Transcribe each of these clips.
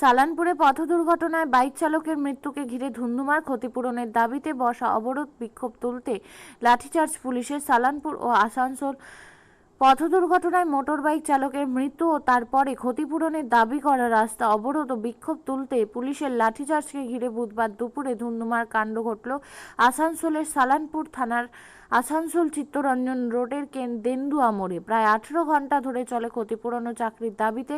সালানপুরে পথ দুর্ঘটনায় বাইক চালকের মৃত্যুকে ঘিরে ধুন্ধুমার ক্ষতিপূরণের দাবিতে বসা অবরোধ বিক্ষোভ তুলতে লাঠিচার্জ পুলিশের সালানপুর ও আসানসোল পথ দুর্ঘটনায় মোটরবাইক চালকের মৃত্যু ও তারপরে ক্ষতিপূরণের দাবি করা রাস্তা অবরোধ ও বিক্ষোভ তুলতে পুলিশের লাঠিচার্জকে ঘিরে বুধবার দুপুরে ধুন্ধুমার কাণ্ড ঘটল আসানসোলের সালানপুর থানার আসানসোল চিত্তরঞ্জন রোডের কেন দেন্দুয়া মোড়ে। প্রায় আঠেরো ঘণ্টা ধরে চলে ক্ষতিপূরণ ও চাকরির দাবিতে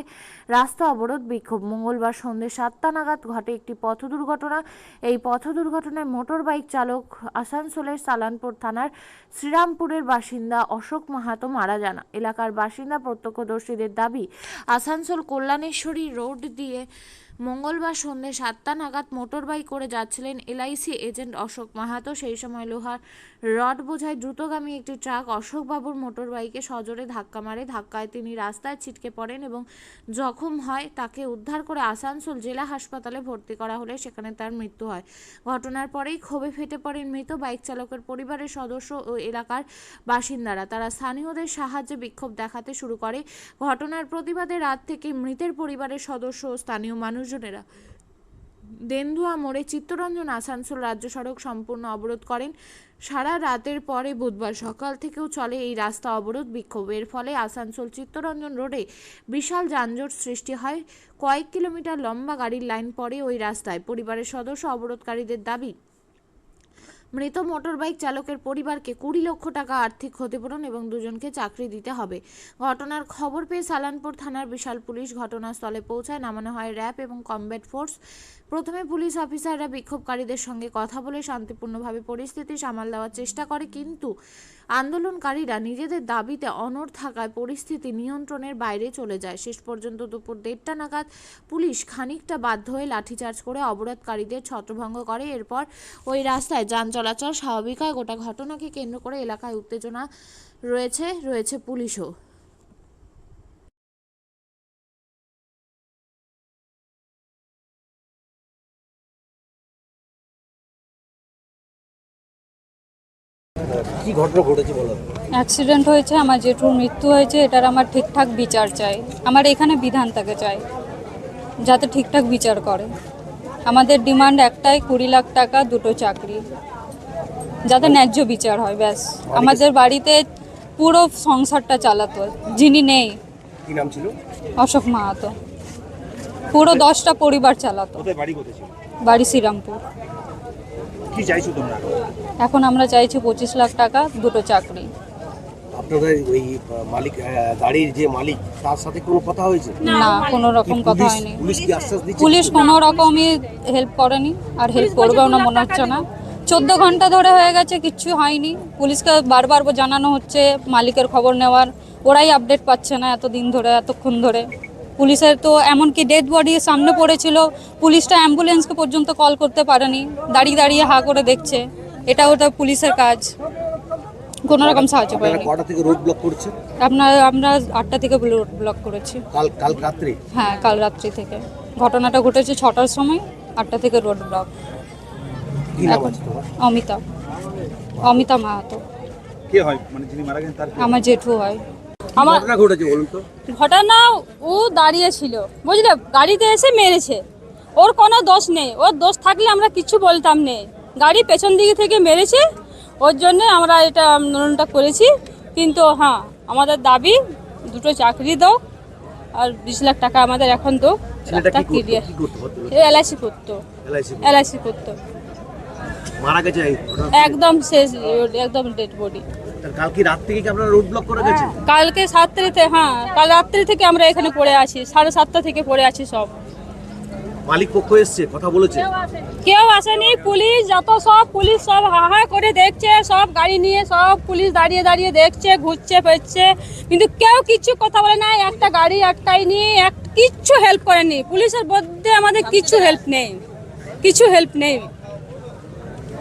রাস্তা অবরোধ, বিক্ষোভ। মঙ্গলবার সন্ধ্যে সাতটা নাগাদ ঘটে একটি পথ দুর্ঘটনা এই পথ দুর্ঘটনায় মোটর বাইক চালক আসানসোলের সালানপুর থানার শ্রীরামপুরের বাসিন্দা অশোক মাহাতো মারা যান। এলাকার বাসিন্দা প্রত্যক্ষদর্শীদের দাবি আসানসোল কল্যাণেশ্বরী রোড দিয়ে মঙ্গলবার সন্ধ্যে সাতটা নাগাদ মোটর বাইক করে যাচ্ছিলেন এলআইসি এজেন্ট অশোক মাহাতো। সেই সময় লোহার রড বোঝায় দ্রুতগামী একটি ট্রাক অশোকবাবুর মোটর বাইকে সজোরে ধাক্কা মারে। ধাক্কায় তিনি রাস্তায় ছিটকে পড়েন এবং জখম হয়। তাকে উদ্ধার করে আসানসোল জেলা হাসপাতালে ভর্তি করা হলে সেখানে তার মৃত্যু হয়। ঘটনার পরেই ক্ষোভে ফেটে পড়েন মৃত বাইক চালকের পরিবারের সদস্য ও এলাকার বাসিন্দারা। তারা স্থানীয়দের সাহায্যে বিক্ষোভ দেখাতে শুরু করে। ঘটনার প্রতিবাদে রাত থেকে মৃতের পরিবারের সদস্য ও স্থানীয় মানুষজনেরা। দেন্দুয়া মোড়ে চিত্তরঞ্জন আসানসোল রাজ্য সড়ক সম্পূর্ণ অবরোধ করেন। সারা রাতের পরে বুধবার সকাল থেকেও চলে এই রাস্তা অবরোধ বিক্ষোভ। এর ফলে আসানসোল চিত্তরঞ্জন রোডে বিশাল যানজট সৃষ্টি হয়। কয়েক কিলোমিটার লম্বা গাড়ির লাইন পরে ওই রাস্তায়। পরিবারের সদস্য অবরোধকারীদের দাবি মৃত মোটরবাইক চালকের পরিবারকে কুড়ি লক্ষ টাকা আর্থিক ক্ষতিপূরণ এবং দুজনকে চাকরি দিতে হবে। ঘটনার খবর পেয়ে সালানপুর থানার বিশাল পুলিশ ঘটনাস্থলে পৌঁছায়। নামানো হয় র্যাব এবং কমব্যাট ফোর্স। প্রথমে পুলিশ অফিসাররা বিক্ষোভকারীদের সঙ্গে কথা বলে শান্তিপূর্ণভাবে পরিস্থিতি সামাল দেওয়ার চেষ্টা করে, কিন্তু আন্দোলনকারীরা নিজেদের দাবিতে অনড় থাকায় পরিস্থিতি নিয়ন্ত্রণের বাইরে চলে যায়। শেষ পর্যন্ত দুপুর দেড়টা নাগাদ পুলিশ খানিকটা বাধ্য হয়ে লাঠিচার্জ করে অবরোধকারীদের ছত্রভঙ্গ করে। এরপর ওই রাস্তায় যান চলাচল স্বাভাবিক হয়। গোটা ঘটনাকে কেন্দ্র করে এলাকায় উত্তেজনা রয়েছে রয়েছে পুলিশও। কি ঘটনা ঘটেছে বলো? অ্যাক্সিডেন্ট হয়েছে আমার জেঠুর মৃত্যু হয়েছে এটার আমার ঠিকঠাক বিচার চাই। আমার এখানে বিধান তাকে চাই যাতে ঠিকঠাক বিচার করে। আমাদের ডিমান্ড একটাই কুড়ি লাখ টাকা দুটো চাকরি যাতে ন্যায্য বিচার হয় ব্যাস। আমাদের বাড়িতে পুরো সংসারটা চালাতো যিনি নেই। কি নাম ছিল? অশোক মাহাতো। পুরো দশটা পরিবার চালাতো। বাড়ি শ্রীরামপুর। কি চাইছো তোমরা? এখন আমরা চাইছি পঁচিশ লাখ টাকা দুটো চাকরি। আপনাদের ওই মালিক গাড়ির যে মালিক তার সাথে কোনো কথা হয়েছে? না কোনো রকম কথা হয়নি। পুলিশ কি আশ্বাস দিচ্ছে? পুলিশ কোনো রকমই হেল্প করেনি আর হেল্প করবেও না মনে হচ্ছে না। চোদ্দ ঘণ্টা ধরে হয়ে গেছে কিচ্ছু হয়নি। পুলিশকে বারবার জানানো হচ্ছে মালিকের খবর নেওয়ার। ওরাই আপডেট পাচ্ছে না এতদিন ধরে এতক্ষণ ধরে। পুলিশের তো এমনকি ডেড বডি সামনে পড়েছিল পুলিশটা অ্যাম্বুলেন্সকে পর্যন্ত কল করতে পারেনি দাঁড়িয়ে দাঁড়িয়ে হা করে দেখছে। এটা ওটা পুলিশের কাজ। কোনো রকম সাহায্য পাইনি। কটা থেকে রোড ব্লক করছে আপনার আমরা আটটা থেকে রোড ব্লক করেছি। কাল কাল রাত্রে? হ্যাঁ কাল রাত্রি থেকে। ঘটনাটা ঘটেছে ছটার সময় আটটা থেকে রোড ব্লক অমিতা। অমিতা মাহাতো। কে হয়? মানে যিনি মারা গেছেন তার আমার জেঠু হয়। আমার ঘটনা ঘটেছে বলুন তো? ঘটনা ও দাঁড়িয়ে ছিল বুঝলে? গাড়িতে এসে মেরেছে। ওর কোনো দোষ নেই। ওর দোষ থাকলে আমরা কিছু বলতাম নেই। গাড়ি পেছন দিকে থেকে মেরেছে। ওর জন্য আমরা এটা আন্দোলনটা করেছি। কিন্তু হ্যাঁ আমাদের দাবি দুটো চাকরি দাও আর বিশ লাখ টাকা আমাদের এখন তো করতো? ভদ্রলোক? এলআইসি করতো। এলআইসি করতো। মারা গেছে একদম শেষ একদম ডেড বডি তার রাত থেকে কি আপনারা রোড ব্লক করে গেছেন? কালকে সাতটাতে হ্যাঁ কাল রাত্রি থেকে আমরা এখানে পড়ে আছি সাড়ে সাতটা থেকে পড়ে আছি সব। মালিক পক্ষ এসছে কথা বলেছে। কেউ আসেনি। পুলিশ যত সব পুলিশ সব হাহা করে দেখছে সব গাড়ি নিয়ে সব পুলিশ দাঁড়িয়ে দাঁড়িয়ে দেখছে ঘুরছে ফেরছে। কিন্তু কেউ কিচ্ছু কথা বলে না একটা গাড়ি একটাই নিয়ে এক কিচ্ছু হেল্প করেনি। পুলিশের মধ্যে আমাদের কিছু হেল্প নেই কিছু হেল্প নেই।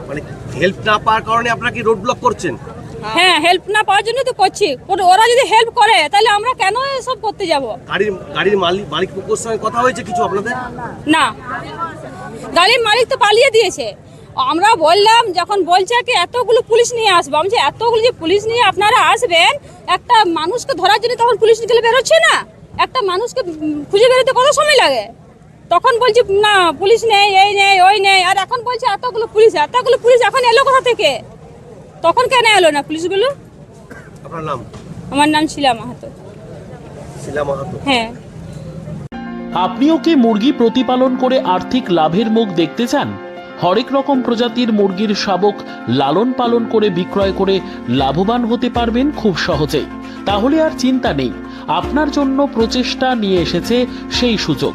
মানে হেল্প না পাওয়ার কারণে আপনারা কি রোড ব্লক করছেন? হ্যাঁ। হেল্প না পাওয়ার জন্য তো করছি। ওর- যদি হেল্প করে তাহলে আমরা কেন এসব করতে যাব? গাড়ির গাড়ির মালিক মালিক সঙ্গে কথা হয়েছে কিছু আপনাদের? না। গাড়ির মালিক তো পালিয়ে দিয়েছে। আমরা বললাম যখন বলছে কি এতগুলো পুলিশ নিয়ে আসব। আমি বলছি, এতগুলো যে পুলিশ নিয়ে আপনারা আসবেন একটা মানুষকে ধরার জন্য তখন পুলিশ গেলে বেরোচ্ছে না? একটা মানুষকে খুঁজে বেরোতে কত সময় লাগে? তখন বলছি না পুলিশ নেই এই নেই ওই নেই। আর এখন বলছে এতগুলো পুলিশ এতগুলো পুলিশ এখন এলো কোথা থেকে? তখন কেন এলো না পুলিশগুলো? আপনার নাম? আমার নাম শিলা মাহাতো। শিলা মাহাতো। হ্যাঁ। আপনিও কি মুরগি প্রতিপালন করে আর্থিক লাভের মুখ দেখতে চান? হরেক রকম প্রজাতির মুরগির শাবক লালন পালন করে বিক্রয় করে লাভবান হতে পারবেন খুব সহজেই। তাহলে আর চিন্তা নেই আপনার জন্য প্রচেষ্টা নিয়ে এসেছে সেই সুযোগ।